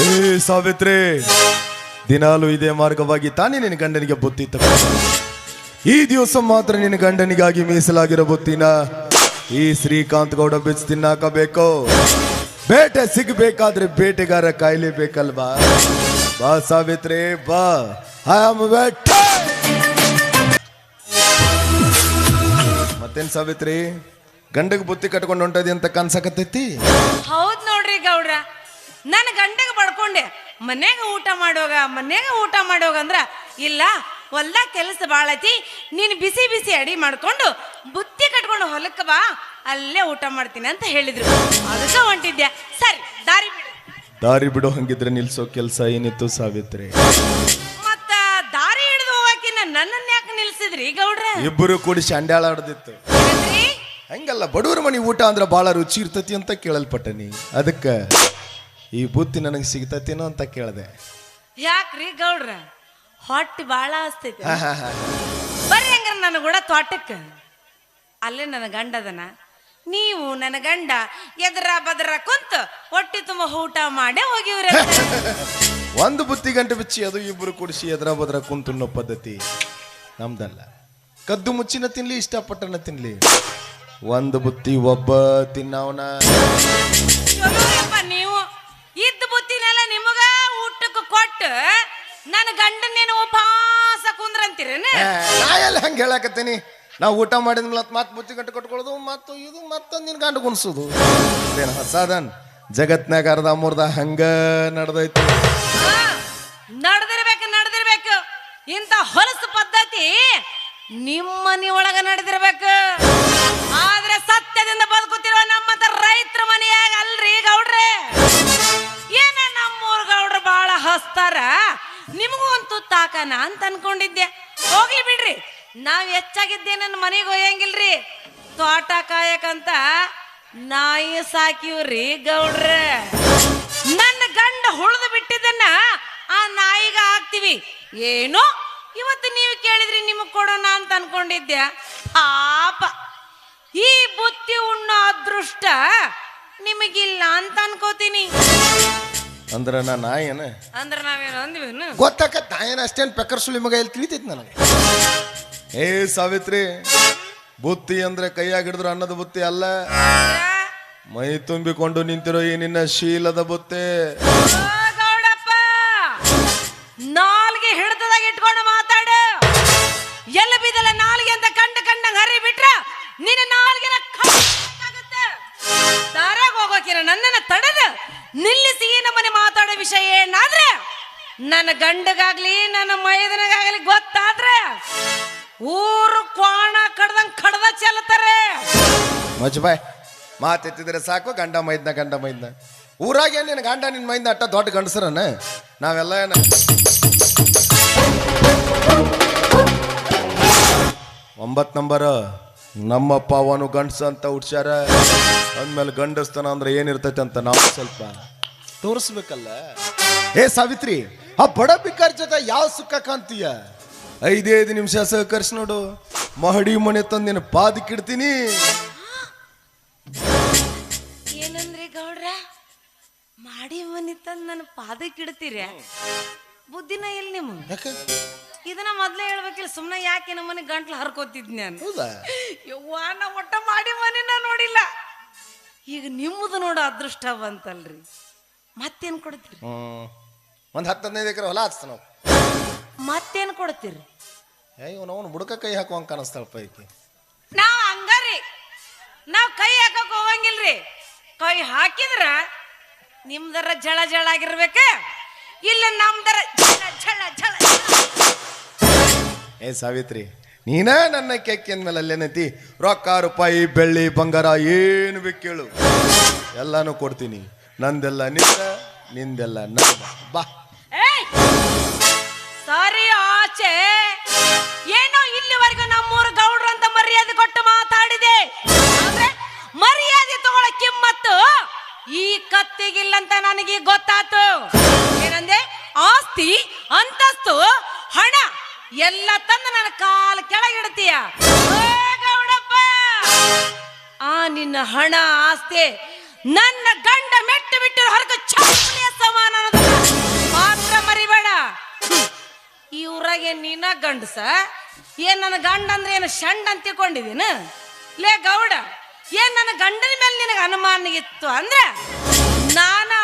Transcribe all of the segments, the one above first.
ಏ, ಸಾವಿತ್ರಿ, ದಿನಾಲು ಇದೇ ಮಾರ್ಗವಾಗಿ ತಾನೇ ನಿನ್ನ ಗಂಡನಿಗೆ ಬುತ್ತಿ ಈ ದಿವಸ ಮಾತ್ರ ನಿನ್ನ ಗಂಡನಿಗಾಗಿ ಮೀಸಲಾಗಿರೋ ಬುತ್ತಿನ ಈ ಶ್ರೀಕಾಂತ್ ಗೌಡ ಬಿಚ್ಚ ತಿನ್ನಾಕಬೇಕು. ಬೇಟೆ ಸಿಗ್ಬೇಕಾದ್ರೆ ಬೇಟೆಗಾರ ಕಾಯ್ಲೇಬೇಕಲ್ವಾ? ಬಾ ಸಾವಿತ್ರಿ, ಬಾ. ಐ ಆಮ್ ವೇಟ್ ಮತ್ತೇನ್ ಸಾವಿತ್ರಿ, ಗಂಡಗ್ ಬುತ್ತಿ ಕಟ್ಕೊಂಡು ಹೊಂಟದಿ ಅಂತ ಕನ್ಸಕತ್ತೈತಿ? ಹೌದ್ ನೋಡ್ರಿ ಗೌಡ್ರ. ನನ್ನ ಗಂಡಗೆ ಬಡ್ಕೊಂಡೆ ಮನೆಗೆ ಊಟ ಮಾಡೋಗ ಮನೆಗೆ ಊಟ ಮಾಡೋಗ ಅಂದ್ರ ಇಲ್ಲ ಹೊಲ್ದಾಗ ಕೆಲಸ ಭಾಳ ಐತಿ ನೀನು ಬಿಸಿ ಬಿಸಿ ಅಡಿ ಮಾಡ್ಕೊಂಡು ಬುತ್ತಿ ಕಟ್ಕೊಂಡು ಹೊಲಕ್ಕೆ ಬಾ ಅಲ್ಲೇ ಊಟ ಮಾಡ್ತೀನಿ ಅಂತ ಹೇಳಿದ್ರು. ಅದಕ್ಕೆ ಹೊಂಟಿದ್ದೆ ಸರಿ ದಾರಿ ಬಿಡು. ದಾರಿ ಬಿಡೋ ಹಂಗಿದ್ರೆ ನಿಲ್ಸೋ ಕೆಲಸ ಏನಿತ್ತು ಸಾವಿತ್ರಿ. ಮತ್ತ ದಾರಿ ಹಿಡಿದು ಹೋಗಾಕಿನ ನನ್ನನ್ನ ಯಾಕೆ ನಿಲ್ಸಿದ್ರಿ ಗೌಡ್ರ? ಇಬ್ಬರು ಕೂಡಿ ಶಾಂಡ್ಯಾಳ ಆಡ್ದಿತ್ತು. ಹೆಂಗಲ್ಲ ಹಂಗಲ್ಲ ಬಡವರ ಮನಿ ಊಟ ಅಂದ್ರೆ ಬಹಳ ರುಚಿ ಇರ್ತತಿ ಅಂತ ಕೇಳಲ್ಪಟ್ಟನಿ. ಅದಕ್ಕ ಈ ಬುತ್ತಿ ನನಗೆ ಸಿಗ್ತತೇನೋ ಅಂತ ಕೇಳಿದೆ. ಯಾಕ್ರಿ ಗೌಡ್ರ? ಹೊಟ್ಟೆ ಭಾಳ ಹಸ್ತೈತಿ. ಬರ್ರಿ ಹಂಗಾರ ನನ್ನ ಕೂಡ ತೋಟಕ್ಕೆ. ಅಲ್ಲೇ ನನ್ನ ಗಂಡದನ. ನೀವು ನನ್ನ ಗಂಡ ಎದ್ರ ಬದ್ರ ಕುಂತ ಹೊಟ್ಟೆ ತುಂಬ ಊಟ ಮಾಡೇ ಹೋಗಿವ್ರಿ ಒಂದು ಬುತ್ತಿ ಗಂಟೆ ಬಿಚ್ಚಿ ಅದು ಇಬ್ರು ಕುಡಿಸಿ ಎದ್ರ ಬದ್ರ ಕುಂತುಣ್ಣೋ ಪದ್ಧತಿ ನಮ್ದಲ್ಲ. ಕದ್ದು ಮುಚ್ಚಿನ ತಿನ್ಲಿ ಇಷ್ಟಪಟ್ಟನ ತಿನ್ಲಿ. ಒಂದು ಬುತ್ತಿ ಒಬ್ಬ ತಿನ್ನವನ ಚಲೋಯಪ್ಪ ನೀವು ಇದ್ದ ಬುತ್ತಿನೆಲ್ಲ ನಿಮಗ ಊಟಕ್ಕೆ ಕೊಟ್ಟು ನನ್ನ ಗಂಡನೇನು ಉಪವಾಸ ಕುಂದ್ರಂತೀರೇನು ನಾ ಎಲ್ಲ ಹಂಗೆ ಹೇಳಕತ್ತೀನಿ? ನಾವು ಊಟ ಮಾಡಿದ ಮತ್ತೆ ಬುತ್ತಿ ಗಂಟು ಕಟ್ಕೊಳ್ಳೋದು ಮತ್ತು ಇದು ಮತ್ತೆ ನಿನ್ ಗಂಡು ಕುಣಿಸೋದು ಏನು ಹೊಸಾದನ್ ಜಗತ್ನಾಗ ಅರ್ಧ ಮುರ್ದ ಹಂಗ ನಡೆದೈತಿ. ನಡೆದಿರ್ಬೇಕು ನಡೆದಿರ್ಬೇಕು. ಇಂಥ ಹೊಲಸು ಪದ್ಧತಿ ನಿಮ್ಮ ಮನೆ ಒಳಗ ನಡೆದಿರ್ಬೇಕು. ಆದ್ರೆ ಸತ್ಯದಿಂದ ಬದುಕುತ್ತಿರುವ ನಮ್ಮಂತ ರೈತರ ಮನೆಯಾಗ ಅಲ್ರಿ ಗೌಡ್ರೆ? ಏನ ನಮ್ಮೂರ್ ಗೌಡ್ರು ಬಹಳ ಹಸ್ತಾರ? ನಿಮಗೂ ಒಂದು ತಾಕನ ಅಂತ ಅನ್ಕೊಂಡಿದ್ದೆ. ಹೋಗ್ಲಿ ಬಿಡ್ರಿ. ನಾವ್ ಹೆಚ್ಚಾಗಿದ್ದೆ ನನ್ನ ಮನೆಗೆ ಒಯ್ಯಂಗಿಲ್ರಿ. ತೋಟ ಕಾಯಕಂತ ನಾಯಿ ಸಾಕಿವ್ರಿ ಗೌಡ್ರೆ. ನನ್ನ ಗಂಡ ಹುಳಿದು ಬಿಟ್ಟಿದ್ದನ್ನ ಆ ನಾಯಿಗ ಹಾಕ್ತಿವಿ. ಏನು? ಇವತ್ತು ನೀವು ಕೇಳಿದ್ರಿ ನಿಮಗ್ ಕೊಡೋಣ ಅಂತ ಅನ್ಕೊಂಡಿದ್ದೆ. ಪಾಪ ಈ ಬುತ್ತಿ ಉಣ್ಣ ಅದೃಷ್ಟ ನಿಮಗಿಲ್ಲ ಅಂತ ಅನ್ಕೋತೀನಿ. ಅಂದ್ರ ನಾ ನಾಯೇನ? ಅಂದ್ರ ನಾವೇನು ಅಂದ್ವೇನು? ಗೊತ್ತಾಕತ್ ನಾಯನ ಅಷ್ಟೇನು ಪೆಕ್ಕರ್ ಸುಳಿ ಇಲ್ಲಿ ಎಲ್ಲಿ ತಿಳಿತೈತಿ ನನಗೆ? ಏ ಸಾವಿತ್ರಿ ಬುತ್ತಿ ಅಂದ್ರೆ ಕೈಯಾಗ ಹಿಡಿದ್ರು ಅನ್ನದ ಬುತ್ತಿ ಅಲ್ಲ. ಮೈ ತುಂಬಿಕೊಂಡು ನಿಂತಿರೋ ಈ ನಿನ್ನ ಶೀಲದ ಬುತ್ತಿ. ಓ ಗೌಡಪ್ಪ ನಾಲ್ಗೆ ಹಿಡ್ದದಾಗ ಇಟ್ಕೊಂಡು ಮಾತಾಡು. ಎಲ್ಲ ಬಿದ್ದಲ್ಲ ನಾಲ್ಗೆ ಅಂತ ಕಂಡ ಕಂಡಂಗ್ ಹರಿ ಬಿಟ್ರ ನಿನ್ನ ನಾಲ್ಗೆನ. ದಾರ್ಯಾಗ ಹೋಗೋಕಿನ? ನನ್ನನ್ನ ತಡೆದು ನಿಲ್ಲಿಸಿ ನಮ್ಮನೆ ಮಾತಾಡೋ ವಿಷಯ ಏನಾದ್ರೆ ನನ್ನ ಗಂಡಗಾಗ್ಲಿ, ನನ್ನ ಮೈದನಗಾಗ್ಲಿ ಗೊತ್ತಾದ್ರೆ ಊರು ಕ್ವಾಣ ಕಡ್ದಂಗ್ ಕಡ್ದ ಚೆಲ್ತಾರೆ. ಮಜ್ ಬಾಯ್ ಮಾತೆತ್ತಿದ್ರೆ ಸಾಕು, ಗಂಡ ಮೈದ್ನ ಗಂಡ ಮೈದ್ನ. ಊರಾಗ ನಿನ್ನ ಗಂಡ ನಿನ್ನ ಮೈದ್ನ ಅಟ್ಟ ದೊಡ್ಡ ಗಂಡಸರನ? ನಾವೆಲ್ಲ ಏನ ಒಂಬತ್ ನಂಬರ್. ನಮ್ಮಪ್ಪ ಅವನು ಗಂಡಸ ಅಂತ ಹುಡ್ಸ್ಯಾರ. ಅಂದ್ಮೇಲೆ ಗಂಡಸ್ತನ ಅಂದ್ರೆ ಏನಿರ್ತೈತೆ ಅಂತ ನಾವು ಸ್ವಲ್ಪ ತೋರಿಸ್ಬೇಕಲ್ಲ. ಏ ಸಾವಿತ್ರಿ ಆ ಬಡ ಬಿಕ್ಕಾರ್ ಜೊತೆ ಯಾವ ಸುಖ ಕಾಣ್ತೀಯ? ಐದೈದು ನಿಮಿಷ ಸಹಕರಿಸಿ ನೋಡು. ಮಹಡಿ ಮನೆ ತಂದಿನ ಪಾದಕ್ಕಿಡ್ತೀನಿ ಏನಂದ್ರಿ ಗೌಡ್ರ? ಮಾಡಿ ಮನೆ ತಂದ್ ನನ್ನ ಪಾದಕ್ಕೆ ಇಡ್ತೀರ ಬುದ್ಧಿನ ಎಲ್ಲಿ ನಿಮ್ಮ ಇದನ್ನ ಮೊದ್ಲೇ ಹೇಳ್ಬೇಕಿಲ್ಲ ಸುಮ್ಮನೆ ಯಾಕೆ ನಮ್ಮ ಮನೆ ಗಂಟ್ಲು ಹರ್ಕೋತಿದ್ ನಾನು? ಹೌದಾ? ಯವ್ವ ನಾ ಒಟ್ಟ ಮಾಡಿ ಮನೇನ ನೋಡಿಲ್ಲ. ಈಗ ನಿಮ್ಮದು ನೋಡ ಅದೃಷ್ಟ ಬಂತಲ್ರಿ. ಮತ್ತೇನ್ ಕೊಡ್ತೀರಿ? ಹ್ಮ್. ಒಂದು ಹತ್ತು ಹದಿನೈದು ಎಕರೆ ಹೊಲ ಹಚ್ತ ನಾವು. ಮತ್ತೇನ್ ಕೊಡ್ತೀರಿ? ಇವನು ಅವನು ಬುಡಕ ಕೈ ಹಾಕುವಂಗ ಕಾಣಿಸ್ತಾಳಪ್ಪ ಈಕಿ. ನಾವ್ ಹಂಗಾರಿ. ನಾವ್ ಕೈ ಹಾಕಕ್ ಹೋಗಂಗಿಲ್ರಿ. ಕೈ ಹಾಕಿದ್ರ ನಿಮ್ದರ ಜಳ ಜಳ ಆಗಿರ್ಬೇಕ ಇಲ್ಲ ನಮ್ದರ ಝಳ. ಏ ಸಾವಿತ್ರಿ, ನೀನ ನನ್ನ ಕೆಕ್ಕಿ ಮೇಲೆ ಅಲ್ಲೇನೈತಿ ರೊಕ್ಕ, ರೂಪಾಯಿ, ಬೆಳ್ಳಿ, ಬಂಗಾರ ಏನು ಬಿ ಕೇಳು ಎಲ್ಲಾನು ಕೊಡ್ತೀನಿ. ನಂದೆಲ್ಲ ನಿಂದ, ನಿಂದೆಲ್ಲ ನಂದ ಬಾ! ಸರಿ ಆಚೆ. ಏನೋ ಇಲ್ಲಿವರೆಗೂ ನಮ್ಮೂರು ಗೌಡ್ರು ಅಂತ ಮರ್ಯಾದೆ ಕೊಟ್ಟು ಮಾತಾಡಿದೆ. ಮರ್ಯಾದೆ ತಗೊಳ್ಳೋ ಕಿಮ್ಮತ್ತು ಈ ಕತ್ತಿಗಿಲ್ಲಂತ ನನಗೆ ಗೊತ್ತಾತು. ಏನಂದೆ? ಆಸ್ತಿ, ಅಂತಸ್ತು, ಹಣ. ಎಲ್ಲ ತಂದು ನನ್ನ ಕಾಲು ಕೆಳಗಿಡ್ತೀಯ? ಗೌಡಪ್ಪ! ಆ ನಿನ್ನ ಹಣ, ಆಸ್ತಿ, ನನ್ನ ಗಂಡ ಮೆಟ್ಟು ಬಿಟ್ಟು ಹೊರಗು ಚಾಪುಣಿಯ ಸಮಾನ ಮಾತ್ರ ಮರಿಬೇಡ. ಇವ್ರಾಗೆ ನೀನ ಗಂಡಸ? ಏನ್ ನನ್ನ ಗಂಡ ಅಂದ್ರೆ ಏನು ಷಂಡ್ ಅಂತ ತಿಳ್ಕೊಂಡಿದೀನ ಲೇ ಗೌಡ, ಏನ್ ನನ್ನ ಗಂಡನ ಮೇಲೆ ನಿನಗೆ ಅನುಮಾನ ಇತ್ತು ಅಂದ್ರೆ? ನಾನು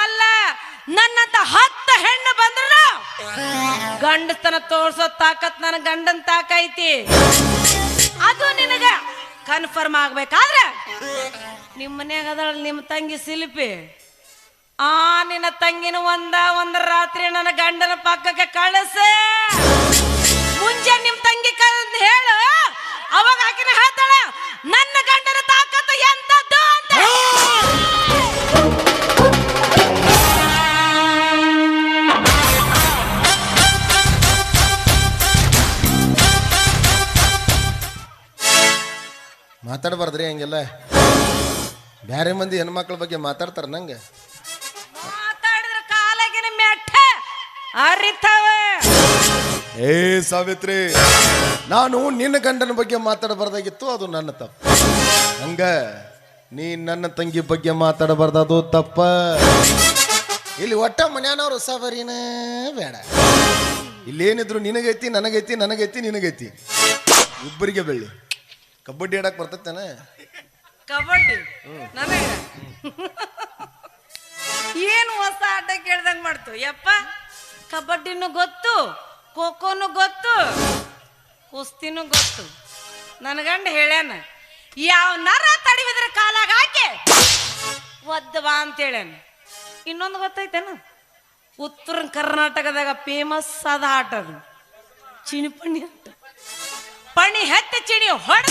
ನನ್ನಂತ ಹತ್ತು ಹೆಣ್ಣು ಬಂದ್ರು ಗಂಡಸ್ತನ ತೋರ್ಸೋ ತಾಕತ್ ನನ್ನ ಗಂಡನ್ ತಾಕೈತಿ ಅದು ನಿನಗ ಕನ್ಫರ್ಮ್ ಆಗ್ಬೇಕಾದ್ರೆ? ನಿಮ್ಮ ಮನ್ಯಾಗ ನಿಮ್ಮ ತಂಗಿ ಶಿಲ್ಪಿ. ಆ ನಿನ್ನ ತಂಗಿನ ಒಂದ ಒಂದ ರಾತ್ರಿ ನನ್ನ ಗಂಡನ ಪಕ್ಕಕ್ಕೆ ಕಳಿಸ. ಹಂಗೆಲ್ಲ. ಬ್ಯಾರೆ ಮಂದಿ ಹೆಣ್ಮಕ್ಳ ಬಗ್ಗೆ ಮಾತಾಡ್ತಾರ ನಂಗೆ? ಮಾತಾಡಿದ್ರ ಕಾಲಾಗಿನ ಮೆಟ್ಟ ಅರಿತಾವ. ಏ ಸಾವಿತ್ರಿ ನಾನು ನಿನ್ನ ಗಂಡನ ಬಗ್ಗೆ ಮಾತಾಡಬಾರ್ದಾಗಿತ್ತು ಅದು ನನ್ನ ತಪ್ಪು. ಹಂಗ ನೀ ನನ್ನ ತಂಗಿ ಬಗ್ಗೆ ಮಾತಾಡಬಾರ್ದು ತಪ್ಪ. ಇಲ್ಲಿ ಒಟ್ಟ ಮನ್ಯಾನವ್ರು ಸವರಿನ ಬೇಡ. ಇಲ್ಲೇನಿದ್ರು ನಿನಗೈತಿ ನನಗೈತಿ ನನಗೈತಿ ನಿನಗೈತಿ. ಇಬ್ಬರಿಗೆ ಬೆಳ್ಳಿ. ಕಬಡ್ಡಿ ಆಡಕ್ ಬರ್ತೈತೇನ? ಕಬಡ್ಡಿ. ನನಗೆ. ಏನು ಹೊಸ ಆಟ ಕೇಳ್ದಂಗ್ ಮಾಡ್ತು? ಯಪ್ಪ, ಕಬಡ್ಡಿನೂ ಗೊತ್ತು, ಖೋಖೋನು ಗೊತ್ತು, ಕುಸ್ತಿನೂ ಗೊತ್ತು. ನನ್ನ ಗಂಡ ಹೇಳ್ಯಾನ, ಯಾವ ನರ ತಡಿವಿದ್ರ ಕಾಲಾಗ ಹಾಕಿ ಒದ್ದವಾ ಅಂತ ಹೇಳ್ಯಾನ. ಇನ್ನೊಂದು ಗೊತ್ತೈತೇನು? ಉತ್ತರ ಕರ್ನಾಟಕದಾಗ ಫೇಮಸ್ ಆದ ಆಟ ಅದು. ಚಿಣಿಪಣಿ ಆಟ ಪಣಿ ಹೆತ್ತ ಚಿಣಿ ಹೊಡ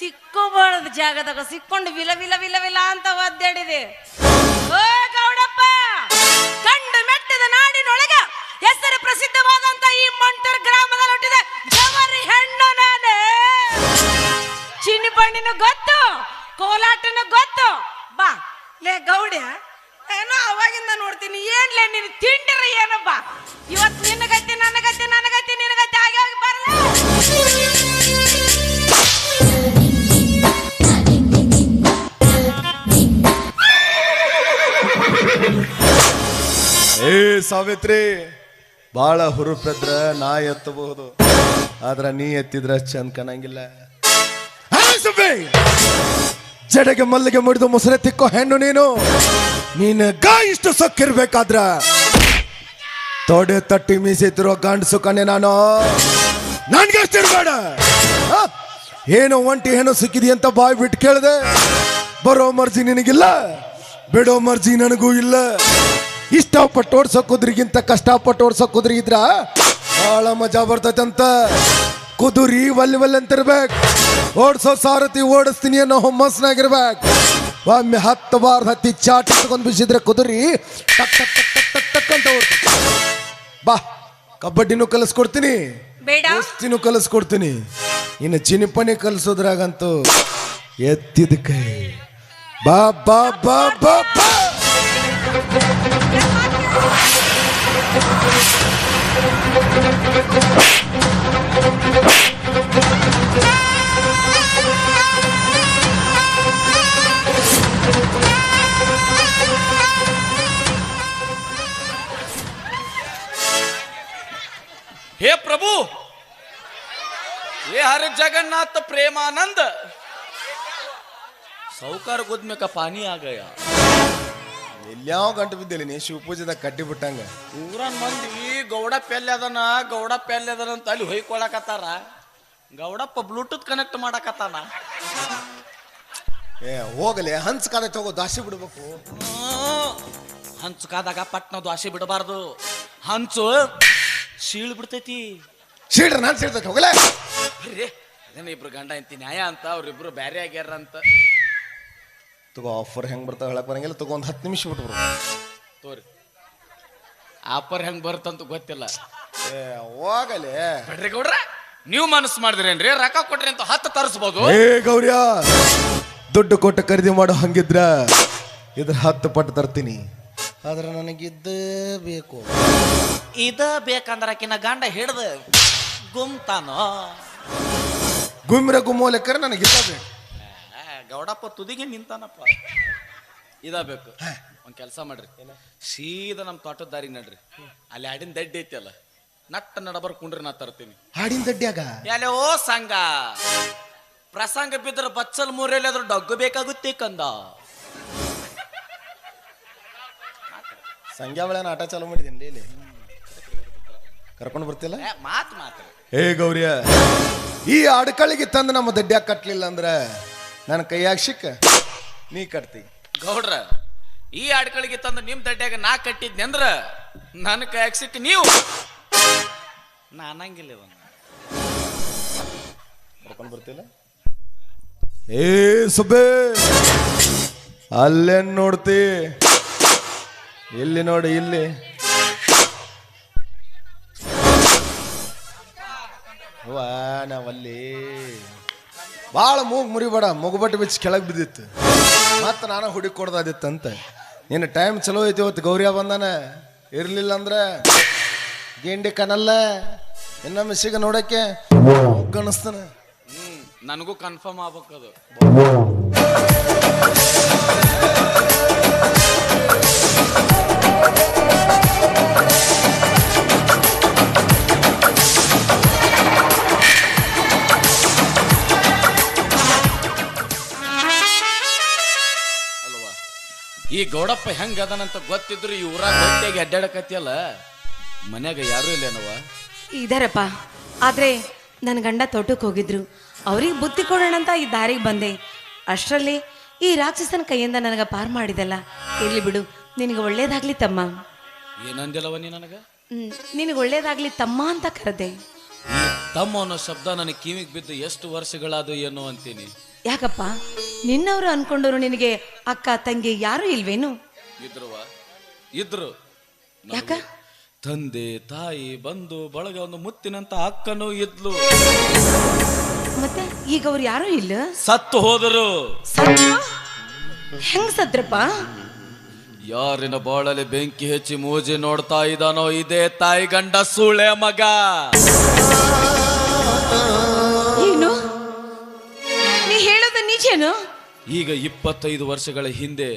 ಸಿಕ್ಕೋಬಾರ್ದ ಜಾಗದಾಗ ಸಿಕ್ಕೊಂಡು ವಿಲ ವಿಲ ವಿಲ ವಿಲ ಅಂತ ಒದ್ದಾಡಿದೆ. ಓ ಗೌಡಪ್ಪ, ಕಂಡು ಮೆಟ್ಟದ ನಾಡಿನೊಳಗ ಹೆಸರು ಪ್ರಸಿದ್ಧವಾದಂತ ಈ ಮಂಟರ್ ಗ್ರಾಮದಲ್ಲಿ ಹುಟ್ಟಿದ ಜವರಿ ಹೆಣ್ಣು ನಾನು. ಚಿನ್ನಿ ಬಣ್ಣಿನ ಗೊತ್ತು, ಕೋಲಾಟನ ಗೊತ್ತು. ಬಾ. ಲೇ ಗೌಡ್ಯ, ಏನೋ ಅವಾಗಿಂದ ನೋಡ್ತೀನಿ, ಏನ್ಲೇ ನೀನು ತಿಂಡಿರ ಏನಪ್ಪ ಇವತ್ತು ಸಾವಿತ್ರಿ, ಬಾಳ ಹುರುಪೆದ್ರ ನಾ ಎತ್ತಬಹುದು, ಆದ್ರ ನೀ ಎತ್ತಿದ್ರ ಚಂದ ಕಾಣಂಗಿಲ್ಲ! ಜಡೆಗೆ ಮಲ್ಲಿಗೆ ಮುಡಿದು ಮುಸರೆ ತಿಕ್ಕೋ ಹೆಣ್ಣು ನೀನು. ನೀನು ಗಾ ಇಷ್ಟು ಸೊಕ್ಕಿರ್ಬೇಕಾದ್ರ ತೊಡೆ ತಟ್ಟಿ ಮೀಸಿದ್ರು ಗಂಡ ಸುಖನೆ ನಾನು. ನನ್ಗೆ ಏನು ಒಂಟಿ ಏನೋ ಸಿಕ್ಕಿದಿ ಅಂತ ಬಾಯ್ ಬಿಟ್ಟು ಕೇಳಿದೆ? ಬರೋ ಮರ್ಜಿ ನಿನಗಿಲ್ಲ, ಬಿಡೋ ಮರ್ಜಿ ನನಗೂ ಇಲ್ಲ. ಇಷ್ಟಪಟ್ಟು ಓಡ್ಸೋ ಕುದುರಿಗಿಂತ ಕಷ್ಟಪಟ್ಟು ಓಡ್ಸೋ ಕುದ್ರಿಗಿದ್ರ ಬಹಳ ಮಜಾ ಬರ್ತೈತೆ ಅಂತ. ಕುದುರಿ ವಲ್ ವಲ್ ಅಂತಿರ್ಬೇಕು ಓಡ್ಸೋ ಸಾರಥಿ ಓಡಿಸ್ತೀನಿ ಅನ್ನೋ ಹುಮ್ಮಸ್ನಾಗಿರ್ಬೇಕು ಒಮ್ಮೆ ಹತ್ತು ಬಾರ್ ಹತ್ತಿ ಚಾಟಿ ತಗೊಂಡ್ ಬಿಸಿದ್ರೆ ಕುದುರಿ ಟಕ್ ಟಕ್ ಟಕ್ ಟಕ್ ಟಕ್ ಟಕ್ ಅಂತ ಓಡ್ತೈತೆ. ಬಾ ಕಬಡ್ಡಿನೂ ಕಲಿಸ್ಕೊಡ್ತೀನಿ. ಬೇಡ. ಕುಸ್ತಿನೂ ಕಲಿಸ್ಕೊಡ್ತೀನಿ. ಇನ್ನು ಚಿನಿಪಣಿ ಕಲಿಸೋದ್ರಾಗಂತೂ ಎತ್ತಿದ ಕೈ. ಬಾ ಬಾ ಬಾ ಬಾ ಬಾ. हे प्रभु हे हर जगन्नाथ प्रेमानंद। साहूकार गुद में का पानी आ गया। ಎಲ್ಯಾವ ಗಂಟು ಬಿದ್ದಿಲ್ಲ ನೀ ಶಿವಪೂಜೆದಾಗ ಕಟ್ಟಿ ಬಿಟ್ಟಂಗ. ಊರನ್ ಮಂದಿ ಗೌಡ ಪೆಲ್ಲೆ ಅದನ ಗೌಡ ಪೆಲ್ಲೆ ಅದನ ಅಂತ ಅಲ್ಲಿ ಹೊಯ್ಕೊಳಕತ್ತಾರ. ಗೌಡಪ್ಪ ಬ್ಲೂಟೂತ್ ಕನೆಕ್ಟ್ ಮಾಡಕತ್ತಾನ. ಏ ಹೋಗಲಿ ಹಂಚ್ ಕಾದ ತಗೋ ದಾಸಿ ಬಿಡ್ಬೇಕು. ಹಂಚು ಕಾದಾಗ ಪಟ್ನ ದ್ವಾಸಿ ಬಿಡಬಾರ್ದು. ಹಂಚು ಶೀಳ್ ಬಿಡ್ತೈತಿ. ಸೀಡ್ರ ನಾನು ಸೀಡ್ತೈತೆ ಹೋಗಲೇ. ಅರೇ ಅದೇನ ಇಬ್ರು ಗಂಡ ಇಂತಿ ನ್ಯಾಯ ಅಂತ ಅವ್ರಿಬ್ರು ಬ್ಯಾರೆ ಆಗ್ಯಾರ ಅಂತ. ತಗೋ ಆಫರ್ ಹೆಂಗ್ ಬರ್ತಾವ ಹೇಳಕ್ ಬರಂಗಿಲ್ಲ ತಗೋ ಒಂದು ಹತ್ತು ನಿಮಿಷ ಬಿಟ್ಬಿಡು. ತೋರಿ. ಆಫರ್ ಹೆಂಗ್ ಬರುತ್ತಂತ ಗೊತ್ತಿಲ್ಲ. ಏ ಹೋಗಲಿ. ಬಿಡ್ರಿ ಗೌಡ್ರ ನೀವು ಮನಸ್ಸು ಮಾಡಿದ್ರೇನ್ರಿ ರೊಕ್ಕ ಕೊಟ್ರಿ ಅಂತ ಹತ್ತು ತರಿಸ್ಬೋದು. ಏ ಗೌರ್ಯ ದುಡ್ಡು ಕೊಟ್ಟು ಖರೀದಿ ಮಾಡೋ ಹಂಗಿದ್ರ ಇದ್ರ ಹತ್ತು ಪಟ್ಟು ತರ್ತೀನಿ. ಆದ್ರೆ ನನಗಿದ್ದ ಬೇಕು. ಇದ ಬೇಕಂದ್ರ ಆಕಿನ ಗಂಡ ಹಿಡ್ದು ಗುಮ್ತಾನೋ? ಗುಮ್ರ ಗುಮ್ಮೋ ಲೆಕ್ಕರೆ ನನಗಿದ್ದ ಬೇಕು. ಗೌಡಪ್ಪ ತುದಿಗೆ ನಿಂತಾನಪ್ಪ. ಇದ ಬೇಕು. ಒಂದ್ ಕೆಲಸ ಮಾಡ್ರಿ. ಸೀದಾ ನಮ್ಮ ತೋಟದ ದಾರಿ ನಡ್ರಿ. ಅಲ್ಲಿ ಹಾಡಿನ ದಡ್ಡಿ ಐತಿ ಅಲ್ಲ ನಟ್ಟ ನಡಬರ್ ಕುಂಡ್ರಿ ನಾ ತರ್ತೀನಿ. ಹಾಡಿನ ದಡ್ಡ್ಯಾಗ ಎಲೆ ಓ ಸಂಘ. ಪ್ರಸಂಗ ಬಿದ್ರ ಬಚ್ಚಲ್ ಮೂರೆಯಲ್ಲಿ ಆದ್ರೂ ಡಗ್ಗು ಬೇಕಾಗುತ್ತೆ ಕಂದ. ಸಂಖ್ಯಾ ಬೆಳೆ ನಾಟ ಚಾಲೂ ಮಾಡಿದ್ದೀನಿ ಇಲ್ಲಿ. ಕರ್ಕೊಂಡು ಬರ್ತಿಲ್ಲ ಮಾತು ಮಾತ್ ಮಾತ್ರ. ಹೇ ಗೌರಿಯ ಈ ಅಡ್ಕಳಿಗೆ ತಂದು ನಮ್ಮ ದಡ್ಡ್ಯಾಗ ಕಟ್ಲಿಲ್ಲ ಅಂದ್ರೆ ನನ್ನ ಕೈಯಾಗ ಸಿಕ್ಕ. ನೀ ಕಟ್ತಿ. ಗೌಡ್ರ ಈ ಆಡ್ಕಳಿಗೆ ತಂದು ನಿಮ್ ದಡ್ಡ್ಯಾಗ ನಾ ಕಟ್ಟಿದ್ನಿ ಅಂದ್ರ ನನ್ನ ಕೈಯಾಗ ಸಿಕ್ಕ ನೀವು. ನಾ ಅನ್ನಂಗಿಲ್ಲ ಇವನ್ನ ಕರ್ಕೊಂಡು ಬರ್ತಿಲ್ಲ? ಏ ಸುಬ್ಬೆ ಅಲ್ಲೇನ್ ನೋಡ್ತಿ? ಇಲ್ಲಿ ನೋಡಿ ಇಲ್ಲಿ. ಅವ್ವ ನಾವಲ್ಲಿ. ಭಾಳ ಮೂಗ್ ಮುರಿಬೇಡ ಮುಗುಬಟ್ಟು ಬಿಚ್ಚಿ ಕೆಳಗೆ ಬಿದ್ದಿತ್ತು. ಮತ್ತೆ ನಾನು ಹುಡುಕಿ ಕೊಡ್ದಾದಿತ್ತಂತ ನಿನ್ನ ಟೈಮ್ ಚಲೋ ಐತಿ ಇವತ್ತು ಗೌರಿಯ ಬಂದಾನ ಇರಲಿಲ್ಲ ಅಂದ್ರೆ ಗಿಂಡಿ ಕನಲ್ಲ ಇನ್ನೊಮ್ಮೆ ಸಿಗ ನೋಡಕ್ಕೆ ಕಾಣಿಸ್ತಾನೆ ಹ್ಮ್ ನನಗೂ ಕನ್ಫರ್ಮ್ ಆಗ್ಬೇಕದು ಈ ಗೌಡಪ್ಪ ಹೆಂಗ ಅದನಂತ ಗೊತ್ತಿದ್ರು ಈ ಊರಾಗ ಹೊಟ್ಟೆಗೆ ಅಡ್ಡಾಡಕತ್ತಿಯಲ್ಲ ಮನ್ಯಾಗ ಯಾರು ಇಲ್ಲೇನವ ಇದಾರಪ್ಪ. ಆದ್ರೆ ನನ್ನ ಗಂಡ ತೋಟಕ್ಕೆ ಹೋಗಿದ್ರು. ಅವ್ರಿಗೆ ಬುತ್ತಿ ಕೊಡೋಣ ಅಂತ ಈ ದಾರಿಗೆ ಬಂದೆ. ಅಷ್ಟರಲ್ಲಿ ಈ ರಾಕ್ಷಸನ ಕೈಯಿಂದ ನನಗೆ ಪಾರ್ ಮಾಡಿದಲ್ಲ. ಇರ್ಲಿ ಬಿಡು ನಿನಗೆ ಒಳ್ಳೇದಾಗ್ಲಿ ತಮ್ಮ. ಏನಂದಿಲ್ಲವ ನೀ ನನಗ? ಹ್ಮ್, ನಿನಗೆ ಒಳ್ಳೇದಾಗ್ಲಿ ತಮ್ಮ ಅಂತ ಕರೆದೆ. ಈ ತಮ್ಮ ಅನ್ನೋ ಶಬ್ದ ನನಗೆ ಕಿವಿಗೆ ಬಿದ್ದು ಎಷ್ಟು ವರ್ಷಗಳಾದು ಏನೋ ಅಂತೀನಿ. ಯಾಕಪ್ಪ? ನಿನ್ನವರು ಅನ್ಕೊಂಡವರು ನಿನಗೆ ಅಕ್ಕ ತಂಗಿ ಯಾರು ಇಲ್ವೇನು? ಇದ್ರುವ ಇದ್ರು. ಯಾಕ? ತಂದೆ ತಾಯಿ ಬಂದು ಬಳಗ ಒಂದು ಮುತ್ತಿನಂತ ಅಕ್ಕನೂ ಇದ್ಲು. ಮತ್ತೆ ಈಗ ಅವ್ರು ಯಾರು ಇಲ್ಲ? ಸತ್ತು ಹೋದರು? ಹೆಂಗ್ ಸದ್ರಪ್ಪ? ಯಾರಿನ ಬಾಳಲ್ಲಿ ಬೆಂಕಿ ಹೆಚ್ಚಿ ಮೂಜಿ ನೋಡ್ತಾ ಇದ್ದಾನೋ ಇದೇ ತಾಯಿ ಗಂಡ ಸುಳೆ ಮಗ. ಹೇಳೋದು ಈಗ ಇಪ್ಪತ್ತೈದು ವರ್ಷಗಳ ಹಿಂದೆ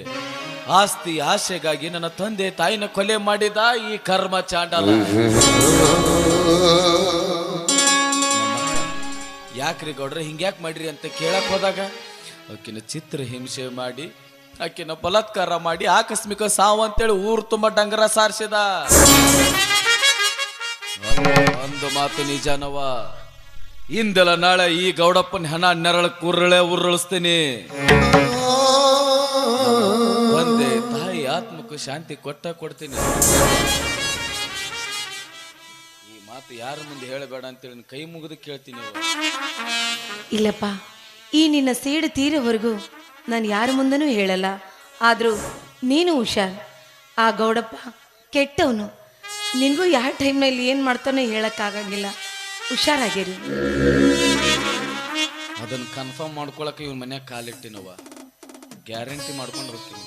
ಆಸ್ತಿ ಆಸೆಗಾಗಿ ನನ್ನ ತಂದೆ ತಾಯಿನ ಕೊಲೆ ಮಾಡಿದ ಈ ಕರ್ಮ ಚಾಂಡಲ. ಯಾಕ್ರಿ ಗೌಡ್ರೆ, ಹಿಂಗ್ಯಾಕ್ ಮಾಡ್ರಿ ಅಂತ ಕೇಳಕ್ ಹೋದಾಗ, ಆಕಿನ ಚಿತ್ರ ಹಿಂಸೆ ಮಾಡಿ, ಆಕಿನ ಬಲಾತ್ಕಾರ ಮಾಡಿ ಆಕಸ್ಮಿಕ ಸಾವು ಅಂತೇಳಿ ಊರು ತುಂಬ ಡಂಗರ ಸಾರಿಸಿದ. ಒಂದು ಮಾತು ನಿಜನವ. ಇಂದೆಲ್ಲ ನಾಳೆ ಈ ಗೌಡಪ್ಪನ ಹಣ ನೆರಳ ಕುರ್ರಳೆ ಉರುಳಿಸ್ತೀನಿ. ಒಂದೇ ತಾಯಿ ಆತ್ಮಕ್ಕೆ ಶಾಂತಿ ಕೊಟ್ಟ ಕೊಡ್ತೀನಿ. ಈ ಮಾತು ಯಾರ ಮುಂದೆ ಹೇಳಬೇಡ ಅಂತೇಳಿ ಕೈ ಮುಗಿದು ಕೇಳ್ತೀನಿ. ಇಲ್ಲಪ್ಪ, ಈ ನಿನ್ನ ಸೇಡು ತೀರವರೆಗೂ ನಾನು ಯಾರ ಮುಂದನೂ ಹೇಳಲ್ಲ. ಆದರೂ ನೀನು ಹುಷಾರ್. ಆ ಗೌಡಪ್ಪ ಕೆಟ್ಟವನು. ನಿನಗೂ ಯಾವ ಟೈಮ್ನಲ್ಲಿ ಏನು ಮಾಡ್ತಾನೋ ಹೇಳೋಕ್ಕಾಗಂಗಿಲ್ಲ. ಹುಷಾರಾಗಿರಿ. ಅದನ್ನ ಕನ್ಫರ್ಮ್ ಮಾಡ್ಕೊಳಕ ಇವ್ರ ಮನ್ಯಾಗ ಕಾಲಿಟ್ಟಿನವ ಗ್ಯಾರಂಟಿ ಮಾಡ್ಕೊಂಡು ಹೋಗ್ತೀನಿ.